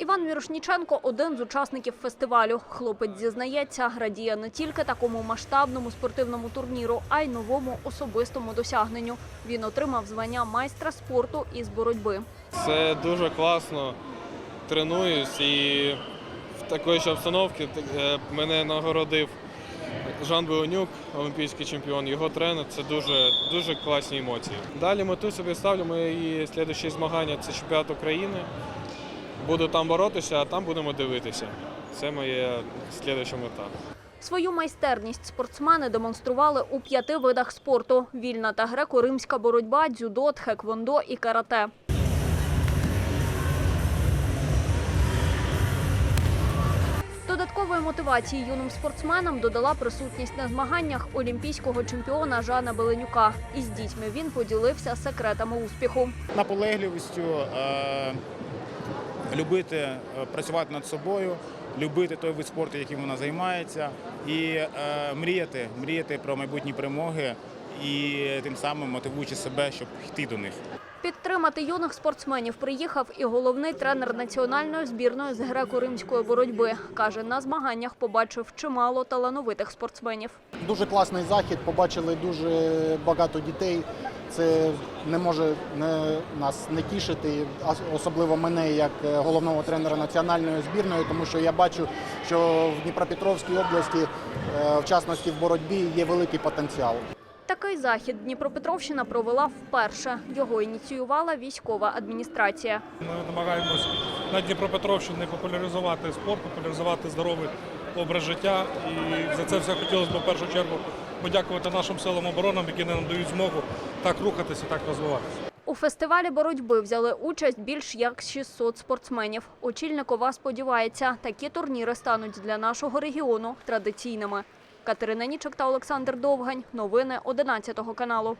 Іван Мірошніченко – один з учасників фестивалю. Хлопець зізнається, радіє не тільки такому масштабному спортивному турніру, а й новому особистому досягненню. Він отримав звання майстра спорту із боротьби. Це дуже класно. Тренуюсь і в такій ж обстановці е, мене нагородив Жан Беонюк, олімпійський чемпіон, його тренер. Це дуже, дуже класні емоції. Далі мету собі ставлю мої слідчі змагання це чемпіонат України. Буду там боротися, а там будемо дивитися. Це моя слідча мета. Свою майстерність спортсмени демонстрували у п'яти видах спорту – вільна та греко-римська боротьба, дзюдо, тхеквондо і карате. Додаткової мотивації юним спортсменам додала присутність на змаганнях олімпійського чемпіона Жана Беленюка. Із дітьми він поділився секретами успіху. наполегливістю, е, любити е, працювати над собою, любити той вид спорту, яким вона займається, і е, мріяти, мріяти про майбутні перемоги і тим самим мотивуючи себе, щоб йти до них. Підтримати юних спортсменів приїхав і головний тренер національної збірної з греко-римської боротьби. Каже, на змаганнях побачив чимало талановитих спортсменів. Дуже класний захід. Побачили дуже багато дітей. Це не може не, нас не тішити, а особливо мене як е, головного тренера національної збірної, тому що я бачу, що в Дніпропетровській області, е, в частності в боротьбі, є великий потенціал. Такий захід Дніпропетровщина провела вперше. Його ініціювала військова адміністрація. Ми намагаємось на Дніпропетровщині популяризувати спорт, популяризувати здоровий образ життя. І за це все хотілося б в першу чергу подякувати нашим силам оборони, які нам дають змогу так рухатися, так розвиватися. У фестивалі боротьби взяли участь більш як 600 спортсменів. Очільникова сподівається, такі турніри стануть для нашого регіону традиційними. Катерина Нічок та Олександр Довгань. Новини 11 каналу.